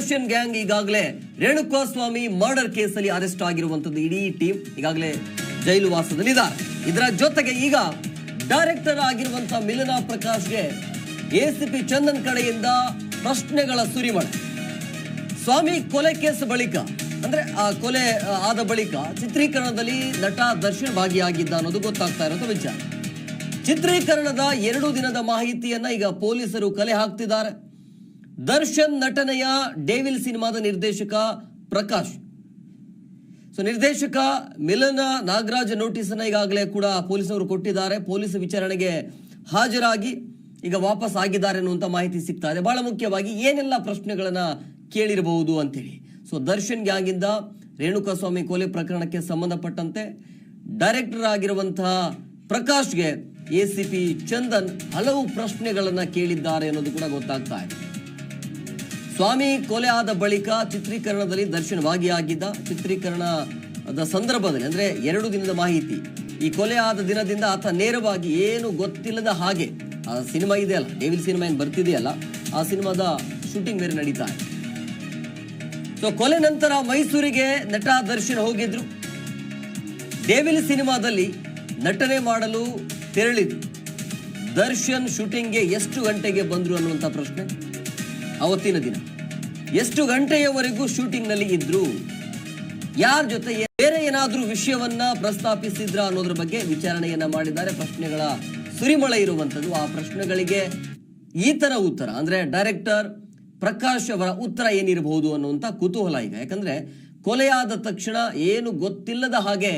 Darshan gang ಈಗಾಗಲೇ Renukaswamy murder ಕೇಸಲ್ಲಿ arrest ಆಗಿರುವಂತದ್ದು ಇಡೀ ಟೀಮ್ ಈಗಾಗಲೇ ಜೈಲು ವಾಸದಲ್ಲಿದ್ದಾರೆ. ಇದರ ಜೊತೆಗೆ ಈಗ ಡೈರೆಕ್ಟರ್ ಆಗಿರುವಂತಹ ಮಿಲನಾ ಪ್ರಕಾಶ್ಗೆ ಎಸಿಪಿ ಚಂದನ್ ಕಡೆಯಿಂದ ಪ್ರಶ್ನೆಗಳ ಸುರಿಮಳೆ. ಸ್ವಾಮಿ ಕೊಲೆ ಕೇಸ್ ಬಳಿಕ, ಅಂದ್ರೆ ಆ ಕೊಲೆ ಆದ ಬಳಿಕ ಚಿತ್ರೀಕರಣದಲ್ಲಿ ನಟ ದರ್ಶನ್ ಭಾಗಿಯಾಗಿದ್ದ ಅನ್ನೋದು ಗೊತ್ತಾಗ್ತಾ ಇರೋದು ವಿಚಾರ ಚಿತ್ರೀಕರಣದ ಎರಡು ದಿನದ ಮಾಹಿತಿಯನ್ನ ಈಗ ಪೊಲೀಸರು ಕಲೆ ಹಾಕ್ತಿದ್ದಾರೆ. ದರ್ಶನ್ ನಟನೆಯ ಡೇವಿಲ್ ಸಿನಿಮಾದ ನಿರ್ದೇಶಕ ಪ್ರಕಾಶ್. ಸೊ, ನಿರ್ದೇಶಕ ಮಿಲನ ನಾಗರಾಜ್ ನೋಟಿಸ್ ಅನ್ನ ಈಗಾಗಲೇ ಕೂಡ ಪೊಲೀಸರು ಕೊಟ್ಟಿದ್ದಾರೆ. ಪೊಲೀಸ್ ವಿಚಾರಣೆಗೆ ಹಾಜರಾಗಿ ಈಗ ವಾಪಸ್ ಆಗಿದ್ದಾರೆ ಅನ್ನುವಂಥ ಮಾಹಿತಿ ಸಿಗ್ತಾ ಇದೆ. ಬಹಳ ಮುಖ್ಯವಾಗಿ ಏನೆಲ್ಲ ಪ್ರಶ್ನೆಗಳನ್ನು ಕೇಳಿರಬಹುದು ಅಂತೇಳಿ. ಸೊ ದರ್ಶನ್ ಆಗಿದ್ದ ರೇಣುಕಾಸ್ವಾಮಿ ಕೊಲೆ ಪ್ರಕರಣಕ್ಕೆ ಸಂಬಂಧಪಟ್ಟಂತೆ ಡೈರೆಕ್ಟರ್ ಆಗಿರುವಂತಹ ಪ್ರಕಾಶ್ಗೆ ಎ ಸಿ ಪಿ ಚಂದನ್ ಹಲವು ಪ್ರಶ್ನೆಗಳನ್ನು ಕೇಳಿದ್ದಾರೆ ಅನ್ನೋದು ಕೂಡ ಗೊತ್ತಾಗ್ತಾ ಇದೆ. ಸ್ವಾಮಿ ಕೊಲೆ ಆದ ಬಳಿಕ ಚಿತ್ರೀಕರಣದಲ್ಲಿ ದರ್ಶನವಾಗಿ ಆಗಿದ್ದ ಚಿತ್ರೀಕರಣದ ಸಂದರ್ಭದಲ್ಲಿ, ಅಂದ್ರೆ ಎರಡು ದಿನದ ಮಾಹಿತಿ, ಈ ಕೊಲೆ ಆದ ದಿನದಿಂದ ಆತ ನೇರವಾಗಿ ಏನು ಗೊತ್ತಿಲ್ಲದ ಹಾಗೆ, ಆ ಸಿನಿಮಾ ಇದೆಯಲ್ಲ ಡೇವಿಲ್ ಸಿನಿಮಾ ಏನ್ ಬರ್ತಿದೆಯಲ್ಲ, ಆ ಸಿನಿಮಾದ ಶೂಟಿಂಗ್ ಬೇರೆ ನಡೀತಾ ಇದೆ. ಸೊ ಕೊಲೆ ನಂತರ ಮೈಸೂರಿಗೆ ನಟ ದರ್ಶನ್ ಹೋಗಿದ್ರು. ಡೇವಿಲ್ ಸಿನಿಮಾದಲ್ಲಿ ನಟನೆ ಮಾಡಲು ತೆರಳಿದ್ರು. ದರ್ಶನ್ ಶೂಟಿಂಗ್ಗೆ ಎಷ್ಟು ಗಂಟೆಗೆ ಬಂದ್ರು ಅನ್ನುವಂತ ಪ್ರಶ್ನೆ. ಅವತ್ತಿನ ದಿನ. ಎಷ್ಟು ಗಂಟೆಯವರೆಗೂ ಶೂಟಿಂಗ್ನಲ್ಲಿ ಇದ್ರು, ಯಾರ ಜೊತೆ ಬೇರೆ ಏನಾದ್ರೂ ವಿಷಯವನ್ನ ಪ್ರಸ್ತಾಪಿಸಿದ್ರ ಅನ್ನೋದ್ರ ಬಗ್ಗೆ ವಿಚಾರಣೆಯನ್ನ ಮಾಡಿದ್ದಾರೆ. ಪ್ರಶ್ನೆಗಳ ಸುರಿಮಳೆ ಇರುವಂತದ್ದು ಆ ಪ್ರಶ್ನೆಗಳಿಗೆ ಈತನ ಉತ್ತರ. ಅಂದ್ರೆ ಡೈರೆಕ್ಟರ್ ಪ್ರಕಾಶ್ ಅವರ ಉತ್ತರ ಏನಿರಬಹುದು ಅನ್ನುವಂಥ ಕುತೂಹಲ ಈಗ. ಯಾಕಂದ್ರೆ ಕೊಲೆಯಾದ ತಕ್ಷಣ ಏನು ಗೊತ್ತಿಲ್ಲದ ಹಾಗೆ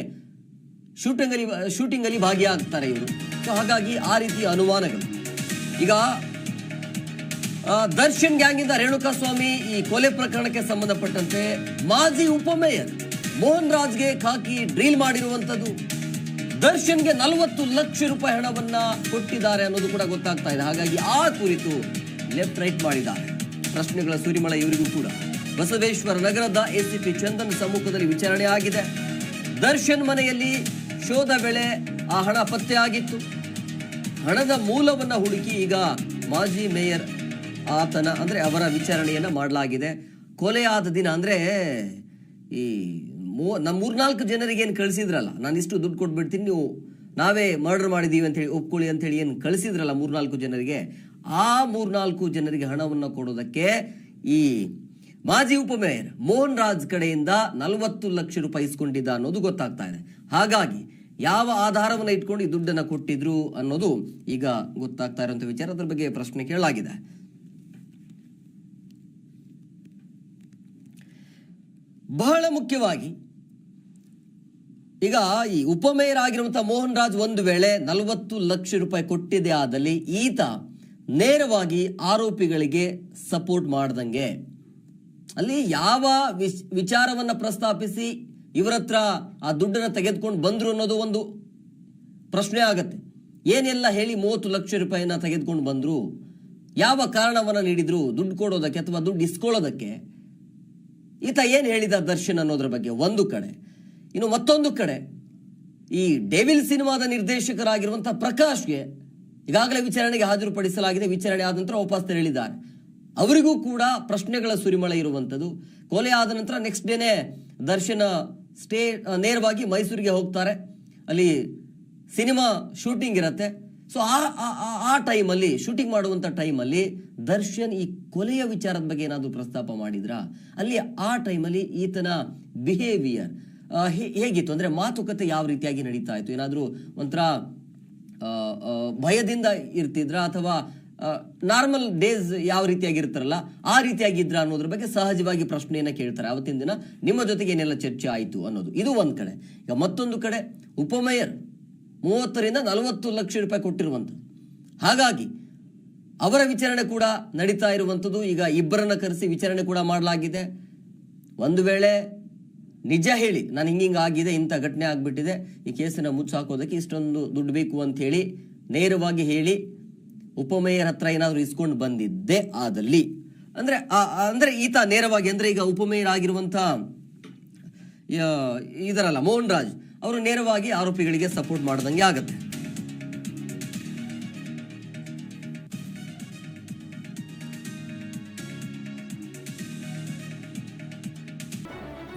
ಶೂಟಿಂಗ್ ಅಲ್ಲಿ ಶೂಟಿಂಗ್ ಅಲ್ಲಿ ಭಾಗಿಯಾಗ್ತಾರೆ ಇವರು. ಸೊ ಹಾಗಾಗಿ ಆ ರೀತಿಯ ಅನುಮಾನಗಳು. ಈಗ ದರ್ಶನ್ ಗ್ಯಾಂಗಿಂದ ರೇಣುಕಾಸ್ವಾಮಿ ಈ ಕೊಲೆ ಪ್ರಕರಣಕ್ಕೆ ಸಂಬಂಧಪಟ್ಟಂತೆ ಮಾಜಿ ಉಪಮೇಯರ್ ಮೋಹನ್ ರಾಜ್ಗೆ ಖಾಕಿ ಡ್ರೀಲ್ ಮಾಡಿರುವಂತದ್ದು ದರ್ಶನ್ಗೆ ನಲವತ್ತು ಲಕ್ಷ ರೂಪಾಯಿ ಹಣವನ್ನ ಕೊಟ್ಟಿದ್ದಾರೆ ಅನ್ನೋದು ಕೂಡ ಗೊತ್ತಾಗ್ತಾ ಇದೆ. ಹಾಗಾಗಿ ಆ ಕುರಿತು ಲೆಫ್ಟ್ ರೈಟ್ ಮಾಡಿದ್ದಾರೆ. ಪ್ರಶ್ನೆಗಳ ಸುರಿಮಳ ಇವರಿಗೂ ಕೂಡ. ಬಸವೇಶ್ವರ ನಗರದ ಎಸಿಪಿ ಚಂದನ್ ಸಮ್ಮುಖದಲ್ಲಿ ವಿಚಾರಣೆ ಆಗಿದೆ. ದರ್ಶನ್ ಮನೆಯಲ್ಲಿ ಶೋಧ ವೇಳೆ ಆ ಹಣ ಪತ್ತೆ ಆಗಿತ್ತು. ಹಣದ ಮೂಲವನ್ನ ಹುಡುಕಿ ಈಗ ಮಾಜಿ ಮೇಯರ್ ಆತನ, ಅಂದರೆ ಅವರ ವಿಚಾರಣೆಯನ್ನು ಮಾಡಲಾಗಿದೆ. ಕೊಲೆ ಆದ ದಿನ, ಅಂದ್ರೆ ಈ ಮೂ- ನಮ್ಮ ಮೂರ್ನಾಲ್ಕು ಜನರಿಗೆ ಏನು ಕಳಿಸಿದ್ರಲ್ಲ, ನಾನು ಇಷ್ಟು ದುಡ್ಡು ಕೊಟ್ಬಿಡ್ತೀನಿ, ನೀವು ನಾವೇ ಮರ್ಡರ್ ಮಾಡಿದ್ದೀವಿ ಅಂತ ಹೇಳಿ, ಒಪ್ಕೊಳ್ಳಿ ಅಂತ ಹೇಳಿ ಏನು ಕಳಿಸಿದ್ರಲ್ಲ ಮೂರ್ನಾಲ್ಕು ಜನರಿಗೆ, ಆ ಮೂರ್ನಾಲ್ಕು ಜನರಿಗೆ ಹಣವನ್ನು ಕೊಡೋದಕ್ಕೆ ಈ ಮಾಜಿ ಉಪಮೇಯರ್ ಮೋಹನ್ ರಾಜ್ ಕಡೆಯಿಂದ ನಲವತ್ತು ಲಕ್ಷ ರೂಪಾಯಿ ಇಸ್ಕೊಂಡಿದ್ದ ಅನ್ನೋದು ಗೊತ್ತಾಗ್ತಾ ಇದೆ. ಹಾಗಾಗಿ ಯಾವ ಆಧಾರವನ್ನು ಇಟ್ಕೊಂಡು ಈ ದುಡ್ಡನ್ನ ಕೊಟ್ಟಿದ್ರು ಅನ್ನೋದು ಈಗ ಗೊತ್ತಾಗ್ತಾ ಇರುವಂತ ವಿಚಾರ. ಅದ್ರ ಬಗ್ಗೆ ಪ್ರಶ್ನೆ ಕೇಳಲಾಗಿದೆ. ಬಹಳ ಮುಖ್ಯವಾಗಿ ಈಗ ಈ ಉಪಮೇಯರ್ ಆಗಿರುವಂತಹ ಮೋಹನ್ ರಾಜ್ ಒಂದು ವೇಳೆ ನಲವತ್ತು ಲಕ್ಷ ರೂಪಾಯಿ ಕೊಟ್ಟಿದೆ ಆದಲ್ಲಿ ಈತ ನೇರವಾಗಿ ಆರೋಪಿಗಳಿಗೆ ಸಪೋರ್ಟ್ ಮಾಡ್ದಂಗೆ. ಅಲ್ಲಿ ಯಾವ ವಿಚ್- ವಿಚಾರವನ್ನ ಪ್ರಸ್ತಾಪಿಸಿ ಇವರ ಹತ್ರ ಆ ದುಡ್ಡನ್ನ ತೆಗೆದುಕೊಂಡು ಬಂದ್ರು ಅನ್ನೋದು ಒಂದು ಪ್ರಶ್ನೆ ಆಗತ್ತೆ. ಏನೆಲ್ಲ ಹೇಳಿ ಮೂವತ್ತು ಲಕ್ಷ ರೂಪಾಯಿನ ತೆಗೆದುಕೊಂಡು ಬಂದ್ರು, ಯಾವ ಕಾರಣವನ್ನ ನೀಡಿದ್ರು, ದುಡ್ಡು ಕೊಡೋದಕ್ಕೆ ಅಥವಾ ದುಡ್ಡು ಇಸ್ಕೊಳ್ಳೋದಕ್ಕೆ ಈತ ಏನು ಹೇಳಿದ ದರ್ಶನ್ ಅನ್ನೋದ್ರ ಬಗ್ಗೆ? ಒಂದು ಕಡೆ. ಇನ್ನು ಮತ್ತೊಂದು ಕಡೆ. ಈ ಡೇವಿಲ್ ಸಿನಿಮಾದ ನಿರ್ದೇಶಕರಾಗಿರುವಂತಹ ಪ್ರಕಾಶ್ಗೆ ಈಗಾಗಲೇ ವಿಚಾರಣೆಗೆ ಹಾಜರುಪಡಿಸಲಾಗಿದೆ. ವಿಚಾರಣೆ ಆದ ನಂತರ ವಾಪಸ್ ತೆರಳಿದ್ದಾರೆ. ಅವರಿಗೂ ಕೂಡ ಪ್ರಶ್ನೆಗಳ ಸುರಿಮಳೆ ಇರುವಂಥದ್ದು. ಕೊಲೆ ಆದ ನಂತರ ನೆಕ್ಸ್ಟ್ ಡೇನೆ ದರ್ಶನ ಸ್ಟೇ, ನೇರವಾಗಿ ಮೈಸೂರಿಗೆ ಹೋಗ್ತಾರೆ. ಅಲ್ಲಿ ಸಿನಿಮಾ ಶೂಟಿಂಗ್ ಇರುತ್ತೆ. ಸೊ ಆ- ಆ ಟೈಮಲ್ಲಿ, ಶೂಟಿಂಗ್ ಮಾಡುವಂಥ ಟೈಮಲ್ಲಿ ದರ್ಶನ್ ಈ ಕೊಲೆಯ ವಿಚಾರದ ಬಗ್ಗೆ ಏನಾದರೂ ಪ್ರಸ್ತಾಪ ಮಾಡಿದ್ರಾ? ಅಲ್ಲಿ ಆ ಟೈಮಲ್ಲಿ ಈತನ ಬಿಹೇವಿಯರ್ ಹೇಗಿತ್ತು? ಅಂದರೆ ಮಾತುಕತೆ ಯಾವ ರೀತಿಯಾಗಿ ನಡೀತಾ ಇತ್ತು? ಏನಾದರೂ ಒಂಥರ ಭಯದಿಂದ ಇರ್ತಿದ್ರ? ಅಥವಾ ನಾರ್ಮಲ್ ಡೇಸ್ ಯಾವ ರೀತಿಯಾಗಿರ್ತಾರಲ್ಲ ಆ ರೀತಿಯಾಗಿದ್ರ ಅನ್ನೋದ್ರ ಬಗ್ಗೆ ಸಹಜವಾಗಿ ಪ್ರಶ್ನೆಯನ್ನ ಕೇಳ್ತಾರೆ. ಅವತ್ತಿನ ದಿನ ನಿಮ್ಮ ಜೊತೆಗೆ ಏನೆಲ್ಲ ಚರ್ಚೆ ಆಯಿತು ಅನ್ನೋದು. ಇದು ಒಂದು ಕಡೆ. ಈಗ ಮತ್ತೊಂದು ಕಡೆ, ಉಪಮೇಯರ್ ಮೂವತ್ತರಿಂದ ನಲವತ್ತು ಲಕ್ಷ ರೂಪಾಯಿ ಕೊಟ್ಟಿರುವಂಥದ್ದು. ಹಾಗಾಗಿ ಅವರ ವಿಚಾರಣೆ ಕೂಡ ನಡೀತಾ ಇರುವಂಥದ್ದು. ಈಗ ಇಬ್ಬರನ್ನ ಕರೆಸಿ ವಿಚಾರಣೆ ಕೂಡ ಮಾಡಲಾಗಿದೆ. ಒಂದು ವೇಳೆ ನಿಜ ಹೇಳಿ, ನಾನು ಹಿಂಗಿಂಗ್ ಆಗಿದೆ, ಇಂಥ ಘಟನೆ ಆಗಿಬಿಟ್ಟಿದೆ, ಈ ಕೇಸನ್ನ ಮುಚ್ಚಾಕೋದಕ್ಕೆ ಇಷ್ಟೊಂದು ದುಡ್ಡು ಬೇಕು ಅಂತ ಹೇಳಿ ನೇರವಾಗಿ ಹೇಳಿ ಉಪಮೇಯರ್ ಹತ್ರ ಏನಾದರೂ ಇಸ್ಕೊಂಡು ಬಂದಿದ್ದೆ ಆದಲ್ಲಿ. ಅಂದರೆ ಅಂದರೆ ಈತ ನೇರವಾಗಿ, ಅಂದರೆ ಈಗ ಉಪಮೇಯರ್ ಆಗಿರುವಂಥ ಇದರಲ್ಲ ಮೋಹನ್ ರಾಜ್, ಅವರು ನೇರವಾಗಿ ಆರೋಪಿಗಳಿಗೆ ಸಪೋರ್ಟ್ ಮಾಡ್ದಂಗೆ ಆಗತ್ತೆ.